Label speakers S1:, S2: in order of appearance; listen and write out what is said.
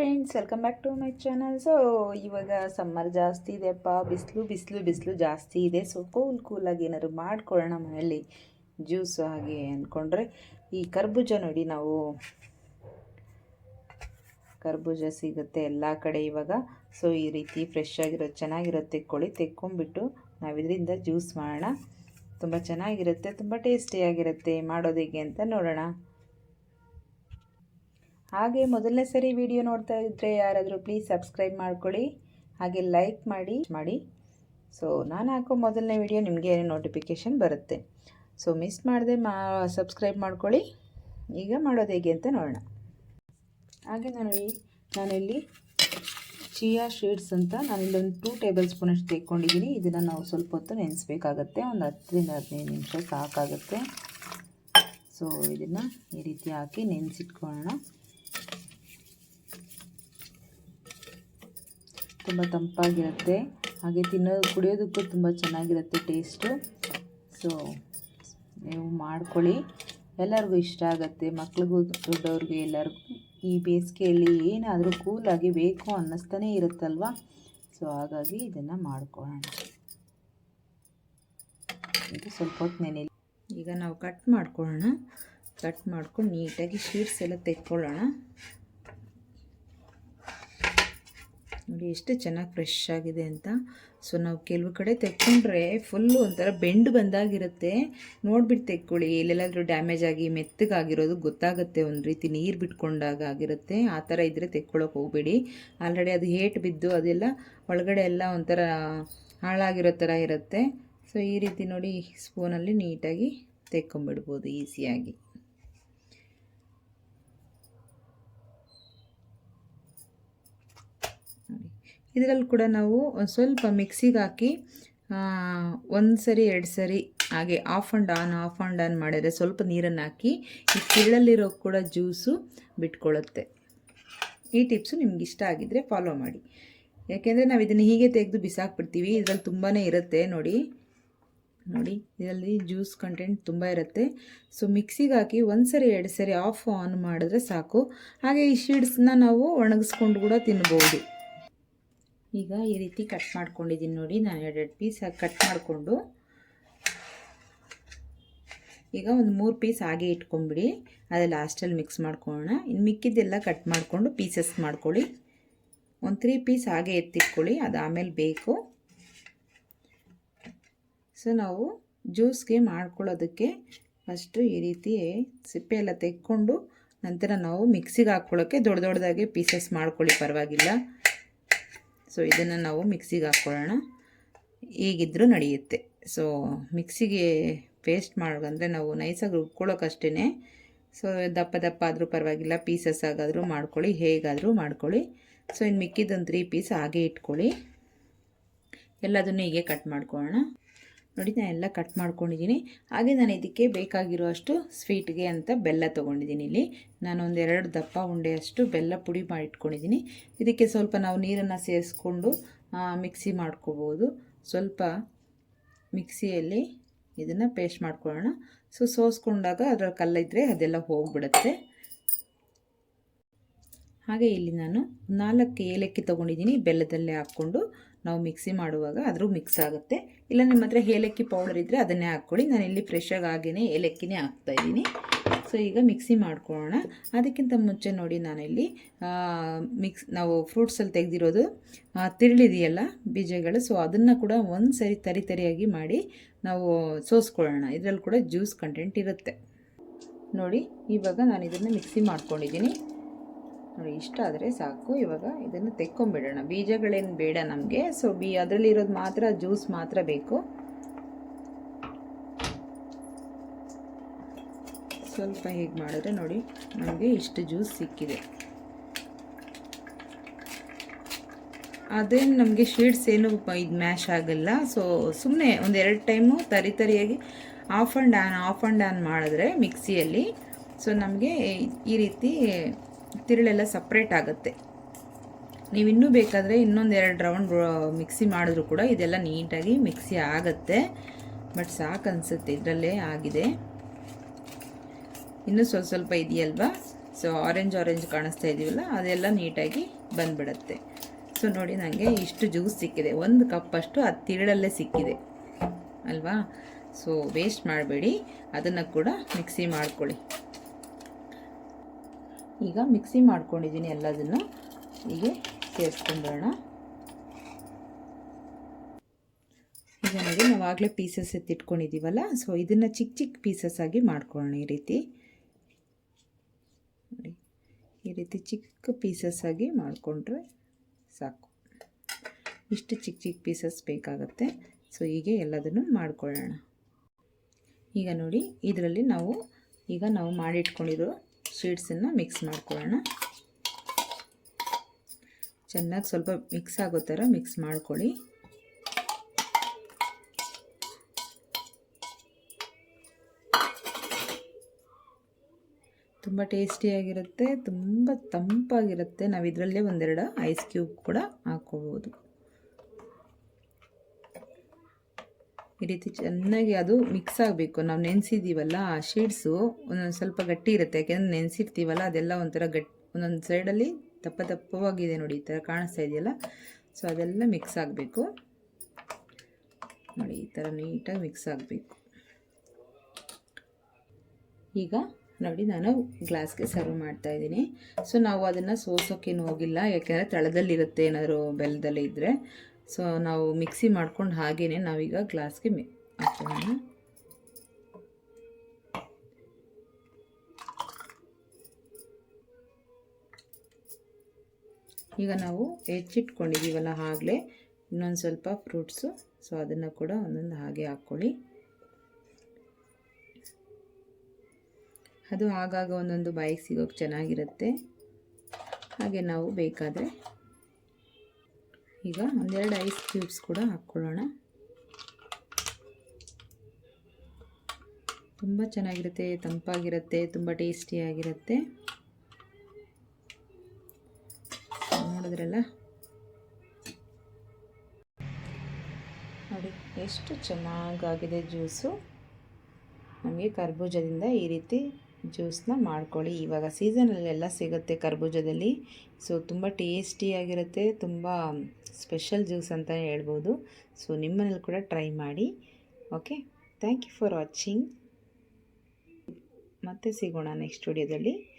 S1: Friends welcome back to my channel so ಇವಾಗ summer ಜಾಸ್ತಿ ಇದೆಯಪ್ಪ ಬಿಸಿಲು ಬಿಸಿಲು ಬಿಸಿಲು ಜಾಸ್ತಿ ಇದೆ. ಸೊ ಕೂಲ್ ಕೂಲಾಗಿ ಏನಾದ್ರು ಮಾಡ್ಕೊಳ್ಳೋಣ ಮನೆಯಲ್ಲಿ. ಜ್ಯೂಸು ಹಾಗೆ ಅಂದ್ಕೊಂಡ್ರೆ ಈ ಕರ್ಬೂಜ ನೋಡಿ ನಾವು. ಕರ್ಬೂಜ ಸಿಗುತ್ತೆ ಎಲ್ಲ ಕಡೆ ಇವಾಗ. ಸೊ ಈ ರೀತಿ ಫ್ರೆಶ್ ಆಗಿರೋದು ಚೆನ್ನಾಗಿರುತ್ತೆ ತೆಕ್ಕೊಳ್ಳಿ. ತೆಕ್ಕೊಂಬಿಟ್ಟು ನಾವು ಇದರಿಂದ ಜ್ಯೂಸ್ ಮಾಡೋಣ. ತುಂಬ ಚೆನ್ನಾಗಿರುತ್ತೆ. ತುಂಬ ಟೇಸ್ಟಿಯಾಗಿರುತ್ತೆ ಮಾಡೋದು ಅಂತ ನೋಡೋಣ. ಹಾಗೆ ಮೊದಲನೇ ಸರಿ ವಿಡಿಯೋ ನೋಡ್ತಾ ಇದ್ದರೆ ಯಾರಾದರೂ ಪ್ಲೀಸ್ ಸಬ್ಸ್ಕ್ರೈಬ್ ಮಾಡ್ಕೊಳ್ಳಿ, ಹಾಗೆ ಲೈಕ್ ಮಾಡಿ ಮಾಡಿ. ಸೊ ನಾನು ಹಾಕೋ ಮೊದಲನೇ ವಿಡಿಯೋ ನಿಮಗೆ ನೋಟಿಫಿಕೇಷನ್ ಬರುತ್ತೆ. ಸೊ ಮಿಸ್ ಮಾಡದೆ ಮಾ ಸಬ್ಸ್ಕ್ರೈಬ್ ಮಾಡ್ಕೊಳ್ಳಿ. ಈಗ ಮಾಡೋದು ಹೇಗೆ ಅಂತ ನೋಡೋಣ. ಹಾಗೆ ನಾನು ನಾನಿಲ್ಲಿ ಚಿಯಾ ಶೀಡ್ಸ್ ಅಂತ ನಾನಿಲ್ಲಿ ಒಂದು ಟೂ ಟೇಬಲ್ ಸ್ಪೂನಷ್ಟು ತೆಕ್ಕೊಂಡಿದ್ದೀನಿ. ಇದನ್ನು ನಾವು ಸ್ವಲ್ಪ ಹೊತ್ತು ನೆನೆಸ್ಬೇಕಾಗತ್ತೆ. ಒಂದು ಹತ್ತರಿಂದ ಹದಿನೈದು ನಿಮಿಷ ಸಾಕಾಗುತ್ತೆ. ಸೊ ಇದನ್ನು ಈ ರೀತಿ ಹಾಕಿ ನೆನೆಸಿಟ್ಕೊಳ್ಳೋಣ. ತುಂಬ ತಂಪಾಗಿರುತ್ತೆ. ಹಾಗೆ ತಿನ್ನೋದು ಕುಡಿಯೋದಕ್ಕೂ ತುಂಬ ಚೆನ್ನಾಗಿರುತ್ತೆ ಟೇಸ್ಟು. ಸೊ, ನೀವು ಮಾಡ್ಕೊಳ್ಳಿ. ಎಲ್ಲರಿಗೂ ಇಷ್ಟ ಆಗುತ್ತೆ. ಮಕ್ಳಿಗೂ, ದೊಡ್ಡವ್ರಿಗೆ ಎಲ್ಲರಿಗೂ. ಈ ಬೇಸಿಗೆಯಲ್ಲಿ ಏನಾದರೂ ಕೂಲಾಗಿ ಬೇಕು ಅನ್ನಿಸ್ತಾನೆ ಇರುತ್ತಲ್ವ? ಸೊ, ಹಾಗಾಗಿ ಇದನ್ನು ಮಾಡ್ಕೊಳ್ಳೋಣ. ಇದು ಸ್ವಲ್ಪ ಹೊತ್ತು ನೆನೆಯಲ್ಲಿ ಈಗ ನಾವು ಕಟ್ ಮಾಡ್ಕೊಳ್ಳೋಣ. ಕಟ್ ಮಾಡ್ಕೊಂಡು ನೀಟಾಗಿ ಶೀಟ್ಸ್ ಎಲ್ಲ ತೆಕ್ಕೊಳ್ಳೋಣ. ನೋಡಿ, ಎಷ್ಟು ಚೆನ್ನಾಗಿ ಫ್ರೆಶ್ ಆಗಿದೆ ಅಂತ. ಸೊ ನಾವು ಕೆಲವು ಕಡೆ ತೆಕ್ಕೊಂಡ್ರೆ ಫುಲ್ಲು ಒಂಥರ ಬೆಂಡ್ ಬಂದಾಗಿರುತ್ತೆ. ನೋಡ್ಬಿಟ್ಟು ತೆಕ್ಕೊಳ್ಳಿ ಎಲ್ಲೆಲ್ಲಾದರೂ ಡ್ಯಾಮೇಜ್ ಆಗಿ, ಮೆತ್ತಗಾಗಿರೋದು ಗೊತ್ತಾಗುತ್ತೆ. ಒಂದು ರೀತಿ ನೀರು ಬಿಟ್ಕೊಂಡಾಗ ಆಗಿರುತ್ತೆ. ಆ ಥರ ಇದ್ದರೆ ತೆಕ್ಕೊಳ್ಳೋಕೆ ಹೋಗಬೇಡಿ. ಆಲ್ರೆಡಿ ಅದು ಹೇಟ್ ಬಿದ್ದು, ಅದೆಲ್ಲ ಒಳಗಡೆ ಎಲ್ಲ ಒಂಥರ ಹಾಳಾಗಿರೋ ಥರ ಇರುತ್ತೆ. ಸೊ ಈ ರೀತಿ ನೋಡಿ ಸ್ಪೂನಲ್ಲಿ ನೀಟಾಗಿ ತೆಕ್ಕೊಂಬಿಡ್ಬೋದು ಈಸಿಯಾಗಿ ಇದರಲ್ಲಿ ಕೂಡ ನಾವು ಸ್ವಲ್ಪ ಮಿಕ್ಸಿಗೆ ಹಾಕಿ ಒಂದು ಸರಿ, ಎರಡು ಸರಿ ಹಾಗೆ off and on off and on ಮಾಡಿದರೆ ಸ್ವಲ್ಪ ನೀರನ್ನು ಹಾಕಿ, ಈ ಕಿಳ್ಳಲ್ಲಿರೋ ಕೂಡ ಜ್ಯೂಸು ಬಿಟ್ಕೊಳ್ಳುತ್ತೆ ಈ ಟಿಪ್ಸು ನಿಮ್ಗೆ ಇಷ್ಟ ಆಗಿದ್ದರೆ ಫಾಲೋ ಮಾಡಿ. ಯಾಕೆಂದರೆ ನಾವು ಇದನ್ನು ಹೀಗೆ ತೆಗೆದು ಬಿಸಾಕ್ಬಿಡ್ತೀವಿ, ಇದರಲ್ಲಿ ತುಂಬಾ ಇರುತ್ತೆ ನೋಡಿ. ನೋಡಿ, ಇದರಲ್ಲಿ ಜ್ಯೂಸ್ ಕಂಟೆಂಟ್ ತುಂಬ ಇರುತ್ತೆ. ಸೊ ಮಿಕ್ಸಿಗೆ ಹಾಕಿ ಒಂದು ಸರಿ, ಎರಡು ಸರಿ ಆಫ್ ಆನ್ ಮಾಡಿದ್ರೆ ಸಾಕು. ಹಾಗೆ ಈ ಶೀಡ್ಸ್ನ ನಾವು ಒಣಗಿಸ್ಕೊಂಡು ಕೂಡ ತಿನ್ಬೋದು. ಈಗ ಈ ರೀತಿ ಕಟ್ ಮಾಡ್ಕೊಂಡಿದ್ದೀನಿ ನೋಡಿ. ನಾನು ಎರಡೆರಡು ಪೀಸ್ ಕಟ್ ಮಾಡಿಕೊಂಡು ಈಗ ಒಂದು ಮೂರು ಪೀಸ್ ಹಾಗೆ ಇಟ್ಕೊಂಬಿಡಿ. ಅದು ಲಾಸ್ಟಲ್ಲಿ ಮಿಕ್ಸ್ ಮಾಡ್ಕೊಳ್ಳೋಣ. ಇನ್ನು ಮಿಕ್ಕಿದ್ದೆಲ್ಲ ಕಟ್ ಮಾಡಿಕೊಂಡು ಪೀಸಸ್ ಮಾಡ್ಕೊಳ್ಳಿ. ಒಂದು ತ್ರೀ ಪೀಸ್ ಹಾಗೆ ಎತ್ತಿಟ್ಕೊಳ್ಳಿ. ಅದು ಆಮೇಲೆ ಬೇಕು. ಸೊ ನಾವು ಜ್ಯೂಸ್ಗೆ ಮಾಡ್ಕೊಳ್ಳೋದಕ್ಕೆ ಫಸ್ಟು ಈ ರೀತಿ ಸಿಪ್ಪೆ ಎಲ್ಲ ತೆಕ್ಕೊಂಡು ನಂತರ ನಾವು ಮಿಕ್ಸಿಗೆ ಹಾಕ್ಕೊಳ್ಳೋಕ್ಕೆ ದೊಡ್ಡ ದೊಡ್ಡದಾಗೆ ಪೀಸಸ್ ಮಾಡ್ಕೊಳ್ಳಿ. ಪರವಾಗಿಲ್ಲ. ಸೊ ಇದನ್ನು ನಾವು ಮಿಕ್ಸಿಗೆ ಹಾಕ್ಕೊಳ್ಳೋಣ ಈಗಿದ್ರೂ ನಡೆಯುತ್ತೆ. ಸೊ ಮಿಕ್ಸಿಗೆ ಪೇಸ್ಟ್ ಮಾಡೋದಂದರೆ ನಾವು ನೈಸಾಗಿ ರುಬ್ಕೊಳ್ಳೋಕ್ಕಷ್ಟೇ ಸೊ ದಪ್ಪ ದಪ್ಪ ಆದರೂ ಪರವಾಗಿಲ್ಲ ಪೀಸಸ್ ಆಗಾದರೂ ಮಾಡ್ಕೊಳ್ಳಿ, ಹೇಗಾದರೂ ಮಾಡ್ಕೊಳ್ಳಿ. ಸೊ ಇನ್ನು ಮಿಕ್ಕಿದ್ದೊಂದು ತ್ರೀ ಪೀಸ್ ಹಾಗೆ ಇಟ್ಕೊಳ್ಳಿ. ಎಲ್ಲದನ್ನು ಹೀಗೆ ಕಟ್ ಮಾಡ್ಕೊಳ್ಳೋಣ. ನೋಡಿ ನಾನು ಎಲ್ಲ ಕಟ್ ಮಾಡ್ಕೊಂಡಿದ್ದೀನಿ ಹಾಗೆ ನಾನು ಇದಕ್ಕೆ ಬೇಕಾಗಿರುವಷ್ಟು ಸ್ವೀಟ್ಗೆ ಅಂತ ಬೆಲ್ಲ ತೊಗೊಂಡಿದ್ದೀನಿ ಇಲ್ಲಿ. ನಾನು ಎರಡು ದಪ್ಪ ಉಂಡೆಯಷ್ಟು ಬೆಲ್ಲ ಪುಡಿ ಮಾಡಿ ಇಟ್ಕೊಂಡಿದ್ದೀನಿ ಇದಕ್ಕೆ ಸ್ವಲ್ಪ ನಾವು ನೀರನ್ನು ಸೇರಿಸ್ಕೊಂಡು ಮಿಕ್ಸಿ ಮಾಡ್ಕೋಬೋದು. ಸ್ವಲ್ಪ ಮಿಕ್ಸಿಯಲ್ಲಿ ಇದನ್ನು ಪೇಸ್ಟ್ ಮಾಡ್ಕೊಳ್ಳೋಣ. ಸೊ, ಸೋಸ್ಕೊಂಡಾಗ ಅದರ ಕಲ್ಲಿದ್ದರೆ ಅದೆಲ್ಲ ಹೋಗ್ಬಿಡುತ್ತೆ. ಹಾಗೆ ಇಲ್ಲಿ ನಾನು ನಾಲ್ಕು ಏಲಕ್ಕಿ ತೊಗೊಂಡಿದ್ದೀನಿ ಬೆಲ್ಲದಲ್ಲೇ ಹಾಕ್ಕೊಂಡು. ನಾವು ಮಿಕ್ಸಿ ಮಾಡುವಾಗ ಅದ್ರೂ ಮಿಕ್ಸ್ ಆಗುತ್ತೆ. ಇಲ್ಲ ನಿಮ್ಮ ಹತ್ರ ಏಲಕ್ಕಿ ಪೌಡರ್ ಇದ್ದರೆ ಅದನ್ನೇ ಹಾಕ್ಕೊಳ್ಳಿ. ನಾನು ಇಲ್ಲಿ ಫ್ರೆಶಾಗಿ ಹಾಗೇ ಏಲಕ್ಕಿನೇ ಹಾಕ್ತಾಯಿದ್ದೀನಿ ಸೊ ಈಗ ಮಿಕ್ಸಿ ಮಾಡ್ಕೊಳ್ಳೋಣ. ಅದಕ್ಕಿಂತ ಮುಂಚೆ ನೋಡಿ ನಾನಿಲ್ಲಿ ಮಿಕ್ಸ್ ನಾವು ಫ್ರೂಟ್ಸಲ್ಲಿ ತೆಗೆದಿರೋದು ತಿರುಳಿದೆಯಲ್ಲ ಬೀಜಗಳು. ಸೊ ಅದನ್ನು ಕೂಡ ಒಂದು ಸರಿ ತರಿ ತರಿಯಾಗಿ ಮಾಡಿ ನಾವು ಸೋಸ್ಕೊಳ್ಳೋಣ. ಇದರಲ್ಲಿ ಕೂಡ ಜ್ಯೂಸ್ ಕಂಟೆಂಟ್ ಇರುತ್ತೆ. ನೋಡಿ, ಇವಾಗ ನಾನು ಇದನ್ನು ಮಿಕ್ಸಿ ಮಾಡ್ಕೊಂಡಿದ್ದೀನಿ. ನೋಡಿ, ಇಷ್ಟ ಆದರೆ ಸಾಕು. ಇವಾಗ ಇದನ್ನು ತೆಕ್ಕೊಂಬಿಡೋಣ. ಬೀಜಗಳೇನು ಬೇಡ ನಮಗೆ. ಸೊ ಬಿ, ಅದರಲ್ಲಿರೋದು ಮಾತ್ರ, ಜ್ಯೂಸ್ ಮಾತ್ರ ಬೇಕು. ಸ್ವಲ್ಪ ಹೇಗೆ ಮಾಡಿದ್ರೆ ನೋಡಿ, ನಮಗೆ ಇಷ್ಟು ಜ್ಯೂಸ್ ಸಿಕ್ಕಿದೆ. ಅದೇನು ನಮಗೆ ಶೀಟ್ಸ್ ಏನು ಇದು ಮ್ಯಾಶ್ ಆಗಲ್ಲ. ಸೊ ಸುಮ್ಮನೆ ಒಂದು ಎರಡು ಟೈಮು ತರಿ ತರಿಯಾಗಿ off and on, off and on ಮಾಡಿದ್ರೆ ಮಿಕ್ಸಿಯಲ್ಲಿ. ಸೊ ನಮಗೆ ಈ ರೀತಿ ತಿರುಳೆಲ್ಲ ಸಪ್ರೇಟ್ ಆಗುತ್ತೆ. ನೀವು ಇನ್ನೂ ಬೇಕಾದರೆ ಇನ್ನೊಂದು ಎರಡು ರೌಂಡ್ ಮಿಕ್ಸಿ ಮಾಡಿದ್ರು ಕೂಡ ಇದೆಲ್ಲ ನೀಟಾಗಿ ಮಿಕ್ಸಿ ಆಗುತ್ತೆ. ಬಟ್ ಸಾಕು ಅನಿಸುತ್ತೆ, ಇದರಲ್ಲೇ ಆಗಿದೆ. ಇನ್ನೂ ಸ್ವಲ್ಪ ಸ್ವಲ್ಪ ಇದೆಯಲ್ವಾ? ಸೊ ಆರೆಂಜ್ ಆರೆಂಜ್ ಕಾಣಿಸ್ತಾ ಇದೀವಲ್ಲ, ಅದೆಲ್ಲ ನೀಟಾಗಿ ಬಂದ್ಬಿಡುತ್ತೆ. ಸೊ ನೋಡಿ ನನಗೆ ಇಷ್ಟು ಜ್ಯೂಸ್ ಸಿಕ್ಕಿದೆ. ಒಂದು ಕಪ್ಪಷ್ಟು ಆ ತಿರುಳಲ್ಲೇ ಸಿಕ್ಕಿದೆ. ಅಲ್ವಾ? ಸೊ ವೇಸ್ಟ್ ಮಾಡಬೇಡಿ. ಅದನ್ನು ಕೂಡ ಮಿಕ್ಸಿ ಮಾಡ್ಕೊಳ್ಳಿ. ಈಗ ಮಿಕ್ಸಿ ಮಾಡ್ಕೊಂಡಿದ್ದೀನಿ ಎಲ್ಲದನ್ನು. ಹೀಗೆ ಸೇರಿಸ್ಕೊಂಡೋಣ ಈಗ ನೋಡಿ, ನಾವು ಆಗಲೇ ಪೀಸಸ್ ಎತ್ತಿಟ್ಕೊಂಡಿದ್ದೀವಲ್ಲ? ಸೊ ಇದನ್ನು ಚಿಕ್ಕ ಚಿಕ್ಕ ಪೀಸಸ್ ಆಗಿ ಮಾಡ್ಕೊಳ್ಳೋಣ ಈ ರೀತಿ. ನೋಡಿ, ಈ ರೀತಿ ಚಿಕ್ಕ ಪೀಸಸ್ ಆಗಿ ಮಾಡಿಕೊಂಡ್ರೆ ಸಾಕು. ಇಷ್ಟು ಚಿಕ್ಕ ಚಿಕ್ಕ ಪೀಸಸ್ ಬೇಕಾಗುತ್ತೆ. ಸೊ ಹೀಗೆ ಎಲ್ಲದನ್ನು ಮಾಡ್ಕೊಳ್ಳೋಣ. ಈಗ ನೋಡಿ, ಇದರಲ್ಲಿ ನಾವು, ಈಗ ನಾವು ಮಾಡಿಟ್ಕೊಂಡಿರೋ ಶೀಟ್ಸನ್ನು ಮಿಕ್ಸ್ ಮಾಡ್ಕೊಳ್ಳೋಣ. ಚೆನ್ನಾಗಿ ಸ್ವಲ್ಪ ಮಿಕ್ಸ್ ಆಗೋ ಥರ ಮಿಕ್ಸ್ ಮಾಡ್ಕೊಳ್ಳಿ. ತುಂಬ ಟೇಸ್ಟಿಯಾಗಿರುತ್ತೆ, ತುಂಬ ತಂಪಾಗಿರುತ್ತೆ. ನಾವು ಇದರಲ್ಲೇ ಒಂದೆರಡು ಐಸ್ ಕ್ಯೂಬ್ ಕೂಡ ಹಾಕ್ಕೋಬೋದು. ಈ ರೀತಿ ಚೆನ್ನಾಗಿ ಅದು ಮಿಕ್ಸ್ ಆಗಬೇಕು. ನಾವು ನೆನೆಸಿದ್ದೀವಲ್ಲ ಆ ಶೀಡ್ಸು ಒಂದೊಂದು ಸ್ವಲ್ಪ ಗಟ್ಟಿ ಇರುತ್ತೆ. ಯಾಕೆಂದರೆ ನೆನೆಸಿರ್ತೀವಲ್ಲ, ಅದೆಲ್ಲ ಒಂಥರ ಗಟ್, ಒಂದೊಂದು ಸೈಡಲ್ಲಿ ದಪ್ಪ ದಪ್ಪವಾಗಿದೆ ನೋಡಿ ಈ ಥರ ಕಾಣಿಸ್ತಾ ಇದೆಯಲ್ಲ? ಸೊ ಅದೆಲ್ಲ ಮಿಕ್ಸ್ ಆಗಬೇಕು. ನೋಡಿ ಈ ಥರ ನೀಟಾಗಿ ಮಿಕ್ಸ್ ಆಗಬೇಕು. ಈಗ ನೋಡಿ ನಾನು ಗ್ಲಾಸ್ಗೆ ಸರ್ವ್ ಮಾಡ್ತಾ ಇದ್ದೀನಿ. ಸೊ ನಾವು ಅದನ್ನು ಸೋಸೋಕ್ಕೇನು ಹೋಗಿಲ್ಲ. ಯಾಕೆಂದರೆ ತಳದಲ್ಲಿರುತ್ತೆ ಏನಾದರೂ ಬೆಲ್ಲದಲ್ಲಿ ಇದ್ದರೆ ಸೊ ನಾವು ಮಿಕ್ಸಿ ಮಾಡ್ಕೊಂಡು ಹಾಗೇ ನಾವೀಗ ಗ್ಲಾಸ್ಗೆ ಮಿ ಹಾಕೋಣ. ಈಗ ನಾವು ಹೆಚ್ಚಿಟ್ಕೊಂಡಿದ್ದೀವಲ್ಲ ಆಗಲೇ ಇನ್ನೊಂದು ಸ್ವಲ್ಪ ಫ್ರೂಟ್ಸು, ಸೊ ಅದನ್ನು ಕೂಡ ಒಂದೊಂದು ಹಾಗೆ ಹಾಕ್ಕೊಳ್ಳಿ. ಅದು ಆಗಾಗ ಒಂದೊಂದು ಬಾಯಿಗೆ ಸಿಗೋಕ್ಕೆ ಚೆನ್ನಾಗಿರುತ್ತೆ. ಹಾಗೆ ನಾವು ಬೇಕಾದರೆ ಈಗ ಒಂದೆರಡು ಐಸ್ ಕ್ಯೂಬ್ಸ್ ಕೂಡ ಹಾಕ್ಕೊಳ್ಳೋಣ. ತುಂಬ ಚೆನ್ನಾಗಿರುತ್ತೆ, ತಂಪಾಗಿರುತ್ತೆ, ತುಂಬ ಟೇಸ್ಟಿಯಾಗಿರುತ್ತೆ. ನೋಡಿದ್ರಲ್ಲ? ನೋಡಿ, ಎಷ್ಟು ಚೆನ್ನಾಗಾಗಿದೆ ಜ್ಯೂಸು. ನಮಗೆ ಕರ್ಬೂಜದಿಂದ ಈ ರೀತಿ ಜ್ಯೂಸನ್ನ ಮಾಡ್ಕೊಳ್ಳಿ. ಇವಾಗ ಸೀಸನಲ್ಲೆಲ್ಲ ಸಿಗುತ್ತೆ ಕರ್ಬೂಜದಲ್ಲಿ. ಸೊ, ತುಂಬ ಟೇಸ್ಟಿಯಾಗಿರುತ್ತೆ. ತುಂಬ ಸ್ಪೆಷಲ್ ಜ್ಯೂಸ್ ಅಂತ ಹೇಳ್ಬೋದು. ಸೊ, ನಿಮ್ಮನೇಲಿ ಕೂಡ ಟ್ರೈ ಮಾಡಿ. Okay? Thank you for watching. ಮತ್ತೆ ಸಿಗೋಣ ನೆಕ್ಸ್ಟ್ ವಿಡಿಯೋದಲ್ಲಿ.